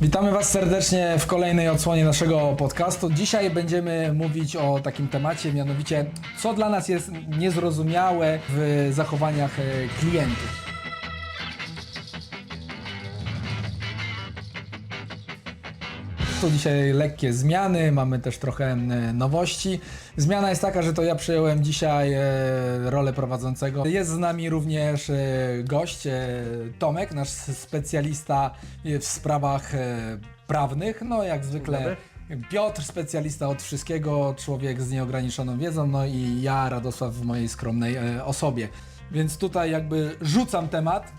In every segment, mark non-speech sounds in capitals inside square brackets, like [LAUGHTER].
Witamy Was serdecznie w kolejnej odsłonie naszego podcastu. Dzisiaj będziemy mówić o takim temacie, mianowicie co dla nas jest niezrozumiałe w zachowaniach e, klientów. Tu dzisiaj lekkie zmiany, mamy też trochę e, nowości. Zmiana jest taka, że to ja przejąłem dzisiaj e, rolę prowadzącego. Jest z nami również e, gość, e, Tomek, nasz specjalista e, w sprawach e, prawnych. No jak zwykle Piotr, specjalista od wszystkiego, człowiek z nieograniczoną wiedzą, no i ja, Radosław w mojej skromnej e, osobie. Więc tutaj jakby rzucam temat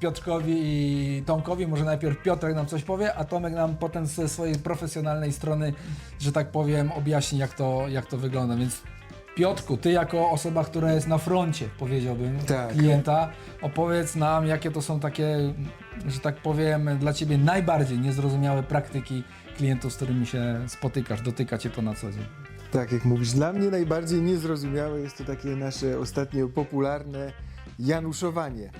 Piotrkowi i Tomkowi. Może najpierw Piotrek nam coś powie, a Tomek nam potem ze swojej profesjonalnej strony, że tak powiem, objaśni jak to, jak to wygląda. Więc Piotrku, ty jako osoba, która jest na froncie, powiedziałbym, Tak. klienta, opowiedz nam, jakie to są takie, że tak powiem, dla ciebie najbardziej niezrozumiałe praktyki klientów, z którymi się spotykasz, dotyka cię to na co dzień. Tak, jak mówisz, dla mnie najbardziej niezrozumiałe jest to takie nasze ostatnio popularne januszowanie.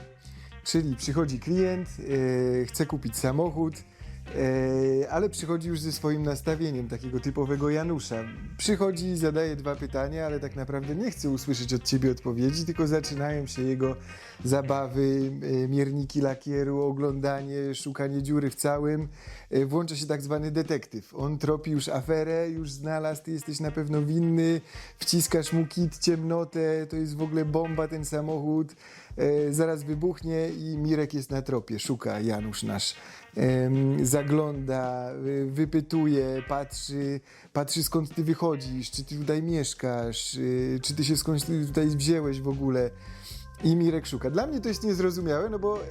Czyli przychodzi klient, e, chce kupić samochód, e, ale przychodzi już ze swoim nastawieniem takiego typowego Janusza. Przychodzi, zadaje dwa pytania, ale tak naprawdę nie chce usłyszeć od ciebie odpowiedzi, tylko zaczynają się jego zabawy, e, mierniki lakieru, oglądanie, szukanie dziury w całym. E, Włącza się tak zwany detektyw. On tropi już aferę, już znalazł, ty jesteś na pewno winny, wciskasz mu kit, ciemnotę, to jest w ogóle bomba ten samochód, e, zaraz wybuchnie i Mirek jest na tropie, szuka Janusz nasz. Zagląda, wypytuje, patrzy, patrzy skąd ty wychodzisz, czy ty tutaj mieszkasz, y, czy ty się skądś tutaj wzięłeś w ogóle. I Mirek szuka. Dla mnie to jest niezrozumiałe, no bo e,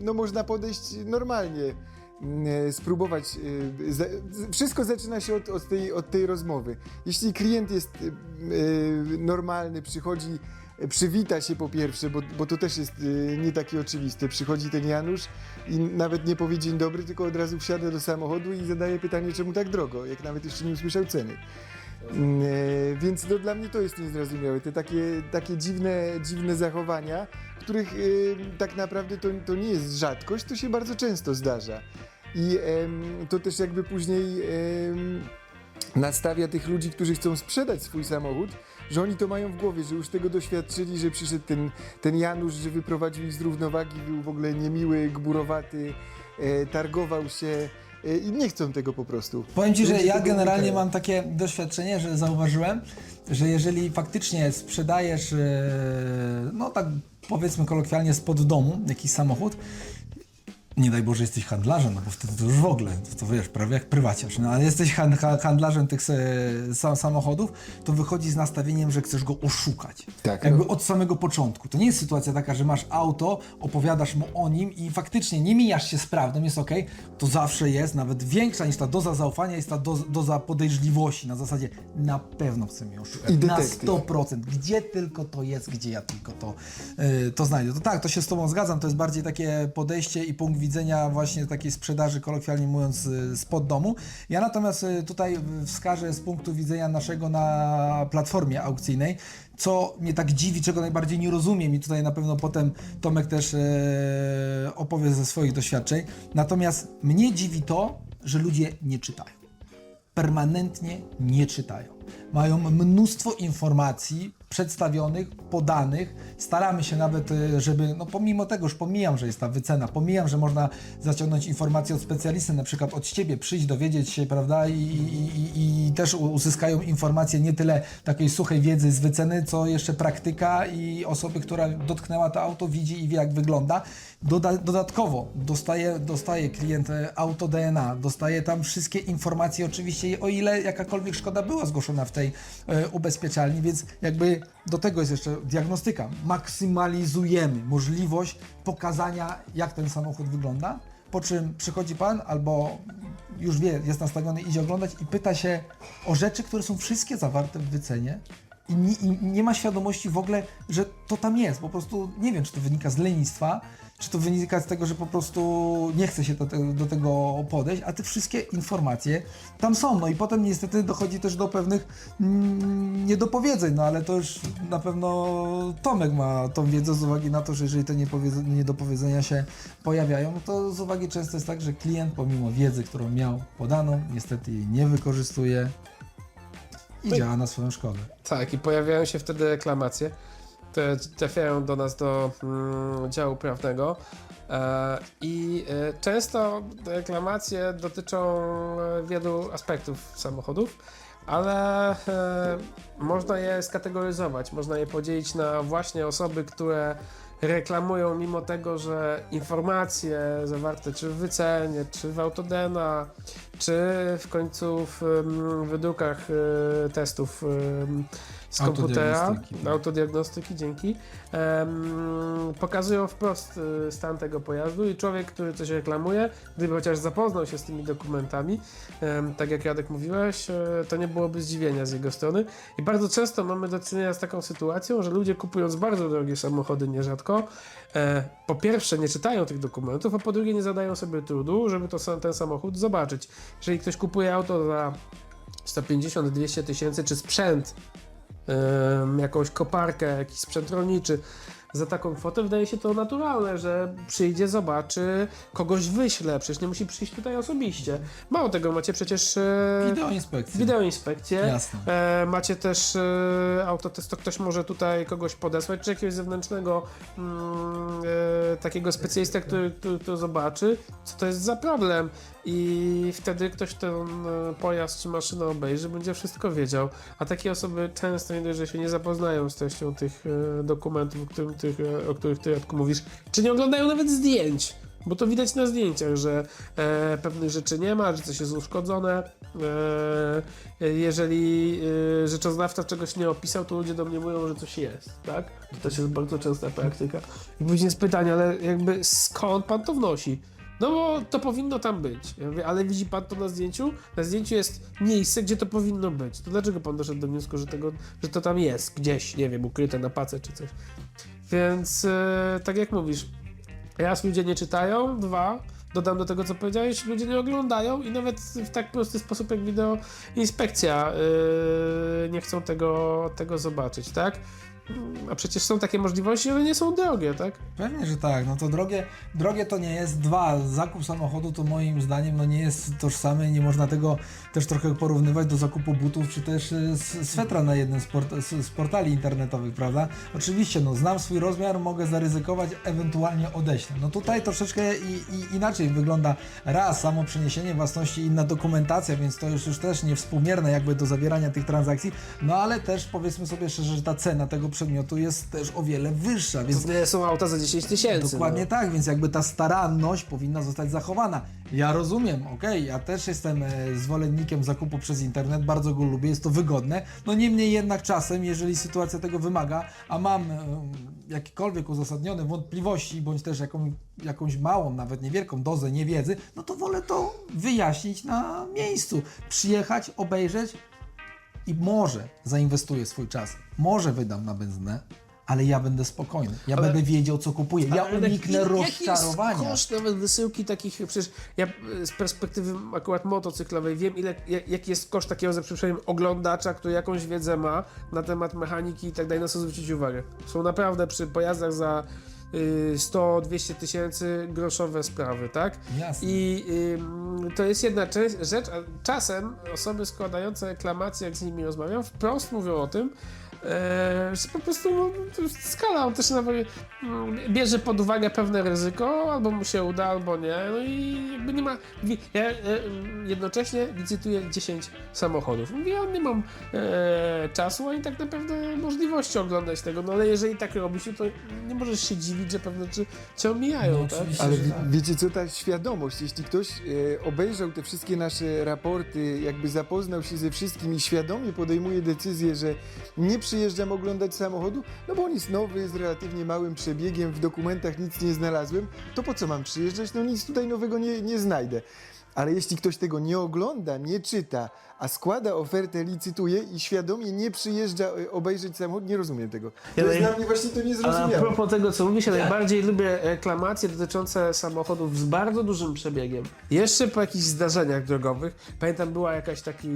no można podejść normalnie, spróbować. E, za, z- wszystko zaczyna się od, od, tej, od tej rozmowy. Jeśli klient jest e, e, normalny, przychodzi, e, przywita się po pierwsze, bo, bo to też jest e, nie takie oczywiste. Przychodzi ten Janusz i nawet nie powie dzień dobry, tylko od razu wsiada do samochodu i zadaje pytanie, czemu tak drogo, jak nawet jeszcze nie usłyszał ceny. Mm, e, Więc no, dla mnie to jest niezrozumiałe. Te takie, takie dziwne, dziwne zachowania, których e, tak naprawdę to, to nie jest rzadkość, to się bardzo często zdarza. I to też jakby później nastawia tych ludzi, którzy chcą sprzedać swój samochód, że oni to mają w głowie, że już tego doświadczyli, że przyszedł ten, ten Janusz, że wyprowadził ich z równowagi, był w ogóle niemiły, gburowaty, e, targował się i nie chcą tego po prostu. Powiem Ci, że ja generalnie mam takie doświadczenie, że zauważyłem, że jeżeli faktycznie sprzedajesz, e, no tak powiedzmy kolokwialnie spod domu jakiś samochód, nie daj Boże jesteś handlarzem, no bo wtedy to już w ogóle, to, to wiesz, prawie jak prywaciarz, no ale jesteś han, ha- handlarzem tych samochodów, to wychodzi z nastawieniem, że chcesz go oszukać. Tak. Jakby od samego początku. To nie jest sytuacja taka, że masz auto, opowiadasz mu o nim i faktycznie nie mijasz się z prawdą, jest ok, to zawsze jest nawet większa niż ta doza zaufania, jest ta doza, doza podejrzliwości na zasadzie na pewno chcę mnie oszukać. I na detektyw. 100%. Gdzie tylko to jest, gdzie ja tylko to, yy, to znajdę. To tak, to się z Tobą zgadzam, to jest bardziej takie podejście i punkt widzenia właśnie takiej sprzedaży, kolokwialnie mówiąc, yy, spod domu. Ja natomiast yy, tutaj wskażę z punktu widzenia naszego na platformie aukcyjnej, co mnie tak dziwi, czego najbardziej nie rozumiem i tutaj na pewno potem Tomek też yy, opowie ze swoich doświadczeń. Natomiast mnie dziwi to, że ludzie nie czytają permanentnie nie czytają. Mają mnóstwo informacji przedstawionych, podanych. Staramy się nawet, y, żeby, no pomimo tego, już pomijam, że jest ta wycena, pomijam, że można zaciągnąć informacje od specjalisty, na przykład od Ciebie, przyjść, dowiedzieć się, prawda, i, i, i, też uzyskają informacje nie tyle takiej suchej wiedzy z wyceny, co jeszcze praktyka i osoby, która dotknęła to auto, widzi i wie, jak wygląda. Doda dodatkowo dostaje, dostaje klient e, auto DNA, dostaje tam wszystkie informacje, oczywiście, o ile jakakolwiek szkoda była zgłoszona w tej e, ubezpieczalni, więc jakby do tego jest jeszcze diagnostyka. Maksymalizujemy możliwość pokazania, jak ten samochód wygląda, po czym przychodzi pan albo już wie, jest nastawiony, idzie oglądać i pyta się o rzeczy, które są wszystkie zawarte w wycenie i nie, i nie ma świadomości w ogóle, że to tam jest. Po prostu nie wiem, czy to wynika z lenistwa, czy to wynika z tego, że po prostu nie chce się do, te, do tego podejść, a te wszystkie informacje tam są. No i potem niestety dochodzi też do pewnych mm, niedopowiedzeń, no ale to już na pewno Tomek ma tą wiedzę z uwagi na to, że jeżeli te niedopowiedzenia się pojawiają, no to z uwagi często jest tak, że klient pomimo wiedzy, którą miał podaną, niestety jej nie wykorzystuje i działa na swoją szkodę. Tak, i pojawiają się wtedy reklamacje, które trafiają do nas do mm, działu prawnego. E, I e, często reklamacje dotyczą e, wielu aspektów samochodów, ale można je skategoryzować, można je podzielić na właśnie osoby, które reklamują mimo tego, że informacje zawarte czy w wycenie, czy w Autodena, czy w końcu w wydrukach e, testów em, z komputera, Autodiagnostyki. autodiagnostyki, dzięki, em, pokazują wprost e, stan tego pojazdu i człowiek, który coś reklamuje, gdyby chociaż zapoznał się z tymi dokumentami, em, tak jak Radek mówiłeś, e, to nie byłoby zdziwienia z jego strony. I bardzo często mamy do czynienia z taką sytuacją, że ludzie kupując bardzo drogie samochody nierzadko, e, po pierwsze nie czytają tych dokumentów, a po drugie nie zadają sobie trudu, żeby to, ten samochód zobaczyć. Jeżeli ktoś kupuje auto za 150-200 tysięcy, czy sprzęt, jakąś koparkę, jakiś sprzęt rolniczy, za taką kwotę wydaje się to naturalne, że przyjdzie, zobaczy, kogoś wyśle, przecież nie musi przyjść tutaj osobiście. Mało tego, macie przecież e, Wideo inspekcji. wideoinspekcję. Jasne. E, macie też e, autotest, to ktoś może tutaj kogoś podesłać, czy jakiegoś zewnętrznego mm, e, takiego specjalista, który, to zobaczy, co to jest za problem. I wtedy ktoś ten pojazd czy maszynę obejrzy, będzie wszystko wiedział. A takie osoby często nie dość, że się nie zapoznają z treścią tych e, dokumentów, o, którym, tych, e, o których ty Radku mówisz, czy nie oglądają nawet zdjęć. Bo to widać na zdjęciach, że e, pewnych rzeczy nie ma, że coś jest uszkodzone. E, jeżeli e, rzeczoznawca czegoś nie opisał, to ludzie domniemują, że coś jest, tak? To też jest bardzo częsta praktyka. I później jest pytanie, ale jakby skąd pan to wnosi? No bo to powinno tam być. Ja mówię, ale widzi pan to na zdjęciu? Na zdjęciu jest miejsce, gdzie to powinno być. To dlaczego pan doszedł do wniosku, że, tego, że to tam jest, gdzieś, nie wiem, ukryte na pace czy coś? Więc e, tak jak mówisz, raz ludzie nie czytają, dwa, dodam do tego co powiedziałeś, ludzie nie oglądają i nawet w tak prosty sposób jak wideo inspekcja yy, nie chcą tego, tego zobaczyć, tak? A przecież są takie możliwości, one nie są drogie, tak? Pewnie, że tak. No to drogie, drogie to nie jest. Dwa, zakup samochodu to moim zdaniem no nie jest tożsamy. Nie można tego też trochę porównywać do zakupu butów, czy też s- swetra na jednym z, port, z portali internetowych, prawda? Oczywiście, no znam swój rozmiar, mogę zaryzykować, ewentualnie odeślę. No tutaj troszeczkę i, i inaczej wygląda raz samo przeniesienie własności, inna dokumentacja, więc to już, już też niewspółmierne jakby do zawierania tych transakcji, no ale też powiedzmy sobie szczerze, że ta cena tego przedmiotu jest też o wiele wyższa, więc To są auta za 10 tysięcy. Dokładnie no. tak, więc jakby ta staranność powinna zostać zachowana. Ja rozumiem, okej, ja też jestem e, zwolennikiem zakupu przez internet, bardzo go lubię, jest to wygodne. No niemniej jednak czasem, jeżeli sytuacja tego wymaga, a mam e, jakiekolwiek uzasadnione wątpliwości, bądź też jaką, jakąś małą, nawet niewielką dozę niewiedzy, no to wolę to wyjaśnić na miejscu. Przyjechać, obejrzeć i może zainwestuję swój czas, może wydam na benzynę, ale ja będę spokojny. Ja Ale- będę wiedział, co kupuję. Ja uniknę jaki- rozczarowania. Jaki jest koszt nawet wysyłki takich, przecież ja e, z perspektywy akurat motocyklowej wiem, ile, ja- jaki jest koszt takiego za przeproszeniem oglądacza, który jakąś wiedzę ma na temat mechaniki i tak dalej, na co zwrócić uwagę. Są naprawdę przy pojazdach za 100-200 tysięcy groszowe sprawy, tak? Jasne. I ym, to jest jedna część, rzecz, a czasem osoby składające reklamacje, jak z nimi rozmawiam, wprost mówią o tym, e, że po prostu no, skala, on też nawet mm, bierze pod uwagę pewne ryzyko, albo mu się uda, albo nie, no i jakby nie ma, ja e, jednocześnie licytuję 10 samochodów, mówię, ja nie mam e, czasu, ani tak naprawdę możliwości oglądać tego, no ale jeżeli tak robisz, to nie możesz się dziwić, że pewne rzeczy cię omijają, No, tak? Ale że wie, tak. wiecie co, ta świadomość, jeśli ktoś e, obejrzał te wszystkie nasze raporty, jakby zapoznał się ze wszystkim i świadomie podejmuje decyzję, że nie przyjeżdżam oglądać samochodu, no bo on jest nowy, z relatywnie małym przebiegiem, w dokumentach nic nie znalazłem, to po co mam przyjeżdżać? No nic tutaj nowego nie, nie znajdę. Ale jeśli ktoś tego nie ogląda, nie czyta, a składa ofertę, licytuje i świadomie nie przyjeżdża e, obejrzeć samochód, nie rozumiem tego. To Ja jest dla mnie właśnie to A niezrozumiałe. propos tego, co mówisz, ja najbardziej lubię reklamacje dotyczące samochodów z bardzo dużym przebiegiem. Jeszcze po jakichś zdarzeniach drogowych, pamiętam była jakaś taki,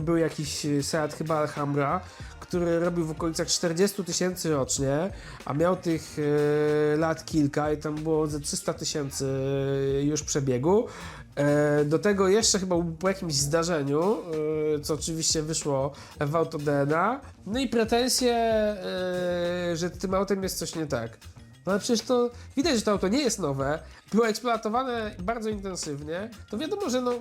był jakiś Seat chyba Alhambra, który robił w okolicach 40 tysięcy rocznie, a miał tych e, lat kilka i tam było ze 300 tysięcy już przebiegu. E, Do tego jeszcze chyba po jakimś zdarzeniu, co oczywiście wyszło w autodena, no i pretensje, że tym autem jest coś nie tak. No ale przecież to widać, że to auto nie jest nowe, było eksploatowane bardzo intensywnie, to wiadomo, że no,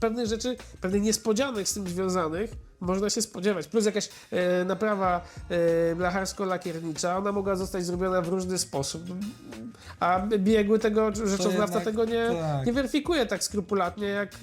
pewnych rzeczy, pewnych niespodzianek z tym związanych można się spodziewać. Plus jakaś e, naprawa e, blacharsko-lakiernicza, ona mogła zostać zrobiona w różny sposób, a biegły tego rzeczoznawca tego nie, tak. nie weryfikuje tak skrupulatnie jak, e,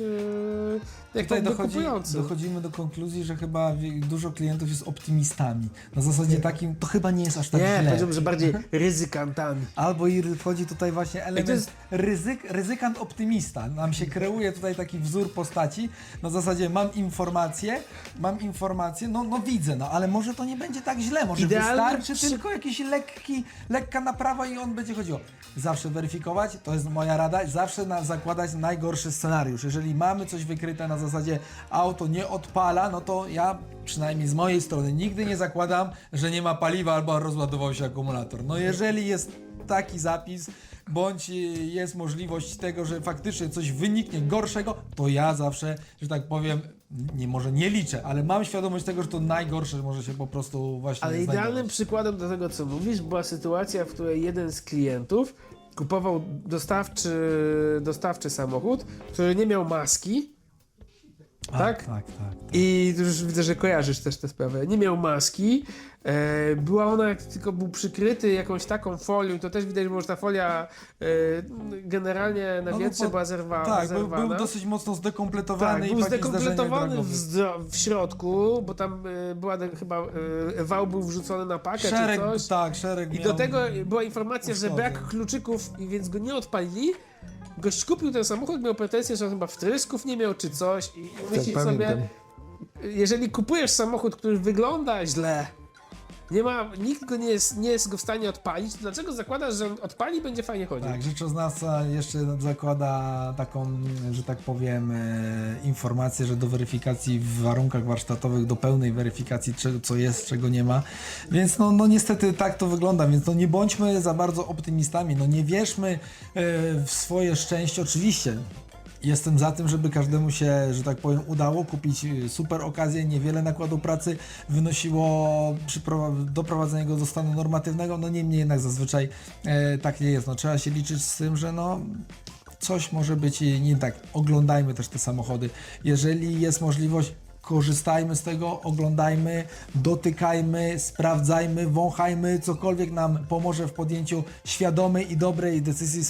jak Tutaj dochodzi, dochodzimy do konkluzji, że chyba dużo klientów jest optymistami. Na zasadzie takim, to chyba nie jest aż tak Nie, źle. powiedziałbym, że bardziej [LAUGHS] ryzykantami. Albo i wchodzi tutaj właśnie element jest- ryzyk, ryzykant optymista. Nam się kreuje tutaj taki wzór postaci. Na zasadzie mam informację, mam informację, no, no widzę, no ale może to nie będzie tak źle. Może Idealny wystarczy przy- tylko jakiś lekki, lekka naprawa i on będzie chodziło. Zawsze weryfikować, to jest moja rada, zawsze na, zakładać najgorszy scenariusz. Jeżeli mamy coś wykryte na zasadzie auto nie odpala, no to ja przynajmniej z mojej strony nigdy nie zakładam, że nie ma paliwa albo rozładował się akumulator. No jeżeli jest taki zapis, bądź y, jest możliwość tego, że faktycznie coś wyniknie gorszego, to ja zawsze, że tak powiem, nie może nie liczę, ale mam świadomość tego, że to najgorsze może się po prostu właśnie Ale znajdować. idealnym przykładem do tego, co mówisz, była sytuacja, w której jeden z klientów kupował dostawczy, dostawczy samochód, który nie miał maski. A, tak? Tak, tak. I już widzę, że kojarzysz też tę sprawę. Nie miał maski. E, była ona, jak tylko był przykryty jakąś taką folią, to też widać, że może ta folia e, generalnie na No, wietrze była zerwa, Tak, był, zerwana. był dosyć mocno zdekompletowany Tak, był zdekompletowany w, w środku, bo tam y, była de- chyba wał był wrzucony na pakę Szereg, czy coś. tak, szereg I do tego była informacja, że uszkodzeń. brak kluczyków więc go nie odpalili. Gość kupił ten samochód, miał pretensję, że on chyba wtrysków nie miał czy coś i myśli Tak, sobie, jeżeli kupujesz samochód, który wygląda źle, nie ma, nikt go nie jest, nie jest go w stanie odpalić, to dlaczego zakładasz, że on odpali będzie fajnie chodził? Tak, rzeczoznawca jeszcze zakłada taką, że tak powiem, e, informację, że do weryfikacji w warunkach warsztatowych, do pełnej weryfikacji, czego, co jest, czego nie ma. Więc no, no niestety tak to wygląda, więc no nie bądźmy za bardzo optymistami, no nie wierzmy e, w swoje szczęście, oczywiście. Jestem za tym, żeby każdemu się, że tak powiem, udało kupić y, super okazję, niewiele nakładu pracy wynosiło doprowadzenie go do stanu normatywnego, no niemniej jednak zazwyczaj e, tak nie jest. No, trzeba się liczyć z tym, że no coś może być nie tak. Oglądajmy też te samochody. Jeżeli jest możliwość, korzystajmy z tego, oglądajmy, dotykajmy, sprawdzajmy, wąchajmy, cokolwiek nam pomoże w podjęciu świadomej i dobrej decyzji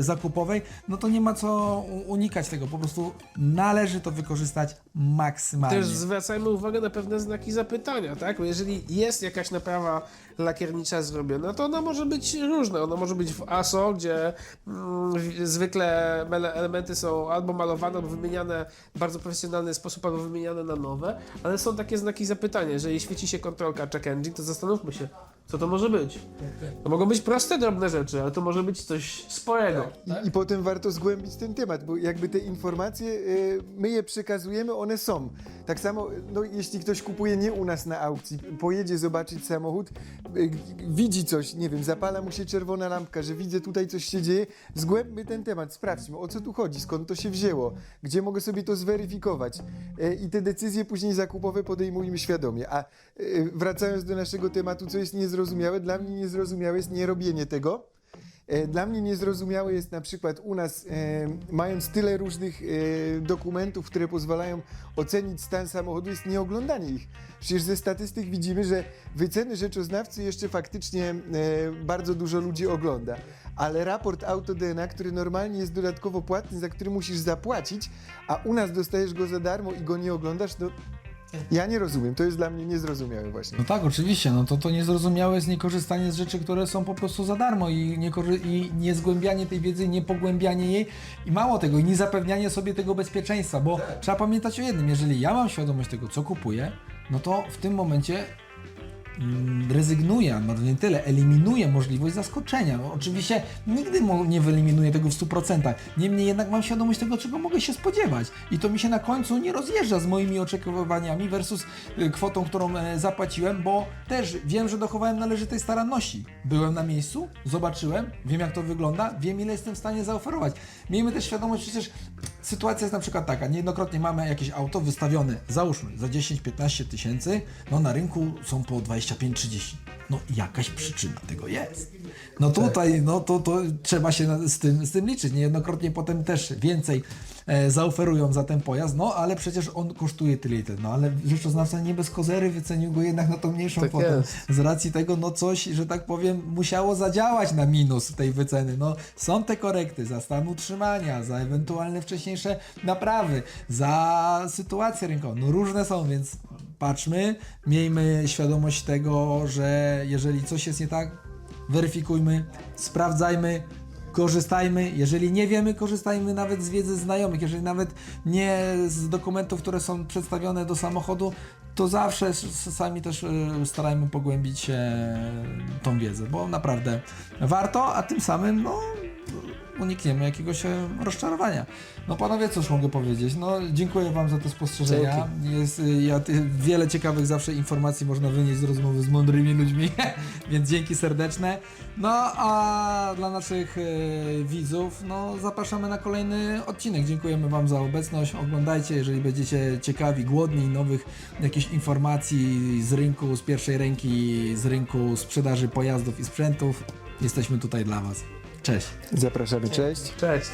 zakupowej, no to nie ma co unikać tego. Po prostu należy to wykorzystać maksymalnie. Też zwracajmy uwagę na pewne znaki zapytania, tak? Bo jeżeli jest jakaś naprawa lakiernicza zrobiona, to ona może być różna. Ona może być w ASO, gdzie mm, zwykle ele- elementy są albo malowane, albo wymieniane w bardzo profesjonalny sposób, albo wymieniane na nowe, ale są takie znaki zapytania. Jeżeli świeci się kontrolka check engine, to zastanówmy się, co to może być. To mogą być proste, drobne rzeczy, ale to może być coś sporego. I, I potem warto zgłębić ten temat, bo jakby te informacje, y, my je przekazujemy, one są. Tak samo, no, jeśli ktoś kupuje nie u nas na aukcji, pojedzie zobaczyć samochód, y, widzi coś, nie wiem, zapala mu się czerwona lampka, że widzę tutaj coś się dzieje, zgłębmy ten temat, sprawdźmy, o co tu chodzi, skąd to się wzięło, gdzie mogę sobie to zweryfikować y, i te decyzje później zakupowe podejmujmy świadomie. A y, wracając do naszego tematu, co jest niezrozumiałe, dla mnie niezrozumiałe jest nierobienie tego, E, Dla mnie niezrozumiałe jest na przykład u nas, e, mając tyle różnych e, dokumentów, które pozwalają ocenić stan samochodu, jest nieoglądanie ich. Przecież ze statystyk widzimy, że wyceny rzeczoznawcy jeszcze faktycznie bardzo dużo ludzi ogląda. Ale raport AutoDNA, który normalnie jest dodatkowo płatny, za który musisz zapłacić, a u nas dostajesz go za darmo i go nie oglądasz, no Ja nie rozumiem, to jest dla mnie niezrozumiałe właśnie. No tak, oczywiście, no to to niezrozumiałe jest niekorzystanie z rzeczy, które są po prostu za darmo i, niekorzy- i niezgłębianie tej wiedzy, nie pogłębianie jej i mało tego, i nie zapewnianie sobie tego bezpieczeństwa, bo trzeba pamiętać o jednym, jeżeli ja mam świadomość tego, co kupuję, no to w tym momencie mm, rezygnuję, no nie tyle, eliminuję możliwość zaskoczenia. No, oczywiście nigdy nie wyeliminuję tego w 100%, niemniej jednak mam świadomość tego, czego mogę się spodziewać i to mi się na końcu nie rozjeżdża z moimi oczekiwaniami versus y, kwotą, którą e, zapłaciłem, bo też wiem, że dochowałem należytej staranności. Byłem na miejscu, zobaczyłem, wiem jak to wygląda, wiem ile jestem w stanie zaoferować. Miejmy też świadomość, przecież sytuacja jest na przykład taka, niejednokrotnie mamy jakieś auto wystawione, załóżmy, za 10-15 tysięcy, no na rynku są po 25-30. No jakaś przyczyna tego jest. No tutaj, no to, to trzeba się z tym, z tym liczyć. Niejednokrotnie potem też więcej zaoferują za ten pojazd, no ale przecież on kosztuje tyle i tyle. No ale rzeczoznawca nie bez kozery wycenił go jednak na tą mniejszą Tak kwotę. jest. Z racji tego, no coś, że tak powiem, musiało zadziałać na minus tej wyceny. No są te korekty za stan utrzymania, za ewentualne wcześniejsze naprawy, za sytuację rynkową. No różne są, więc patrzmy, miejmy świadomość tego, że jeżeli coś jest nie tak, weryfikujmy, sprawdzajmy, korzystajmy. Jeżeli nie wiemy, korzystajmy nawet z wiedzy znajomych. Jeżeli nawet nie z dokumentów, które są przedstawione do samochodu, to zawsze sami też y, starajmy pogłębić e, tą wiedzę, bo naprawdę warto, a tym samym no, unikniemy jakiegoś e, rozczarowania. No panowie, cóż mogę powiedzieć? No dziękuję wam za te spostrzeżenia. Jest y, ja, wiele ciekawych zawsze informacji można wynieść z rozmowy z mądrymi ludźmi, [LAUGHS] więc dzięki serdeczne. No a dla naszych e, widzów, no zapraszamy na kolejny odcinek. Dziękujemy wam za obecność. Oglądajcie, jeżeli będziecie ciekawi, głodni nowych jakichś informacji z rynku, z pierwszej ręki, z rynku sprzedaży pojazdów i sprzętów. Jesteśmy tutaj dla was. Cześć. Zapraszamy, cześć. Cześć.